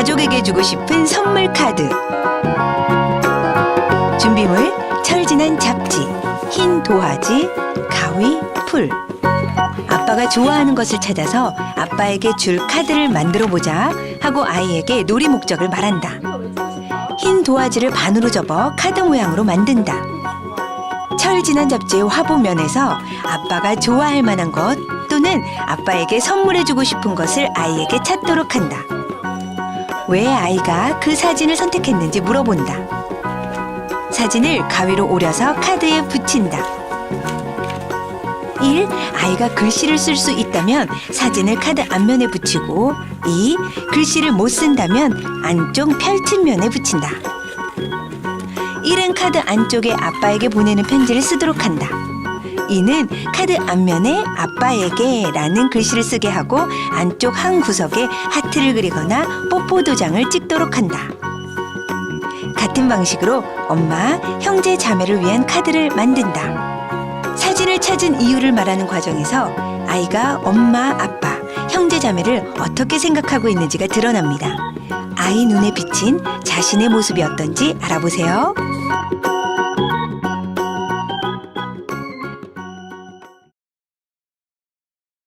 가족에게 주고 싶은 선물 카드. 준비물 철진한 잡지, 흰 도화지, 가위, 풀. 아빠가 좋아하는 것을 찾아서 아빠에게 줄 카드를 만들어 보자 하고 아이에게 놀이 목적을 말한다. 흰 도화지를 반으로 접어 카드 모양으로 만든다. 철진한 잡지의 화보면에서 아빠가 좋아할 만한 것 또는 아빠에게 선물해주고 싶은 것을 아이에게 찾도록 한다. 왜 아이가 그 사진을 선택했는지 물어본다. 사진을 가위로 오려서 카드에 붙인다. 1. 아이가 글씨를 쓸 수 있다면 사진을 카드 앞면에 붙이고 2. 글씨를 못 쓴다면 안쪽 펼친 면에 붙인다. 1은 카드 안쪽에 아빠에게 보내는 편지를 쓰도록 한다. 2는 카드 앞면에 아빠에게 라는 글씨를 쓰게 하고 안쪽 한 구석에 하트를 그리거나 뽀뽀 도장을 찍도록 한다. 같은 방식으로 엄마, 형제, 자매를 위한 카드를 만든다. 사진을 찾은 이유를 말하는 과정에서 아이가 엄마, 아빠, 형제, 자매를 어떻게 생각하고 있는지가 드러납니다. 아이 눈에 비친 자신의 모습이 어떤지 알아보세요.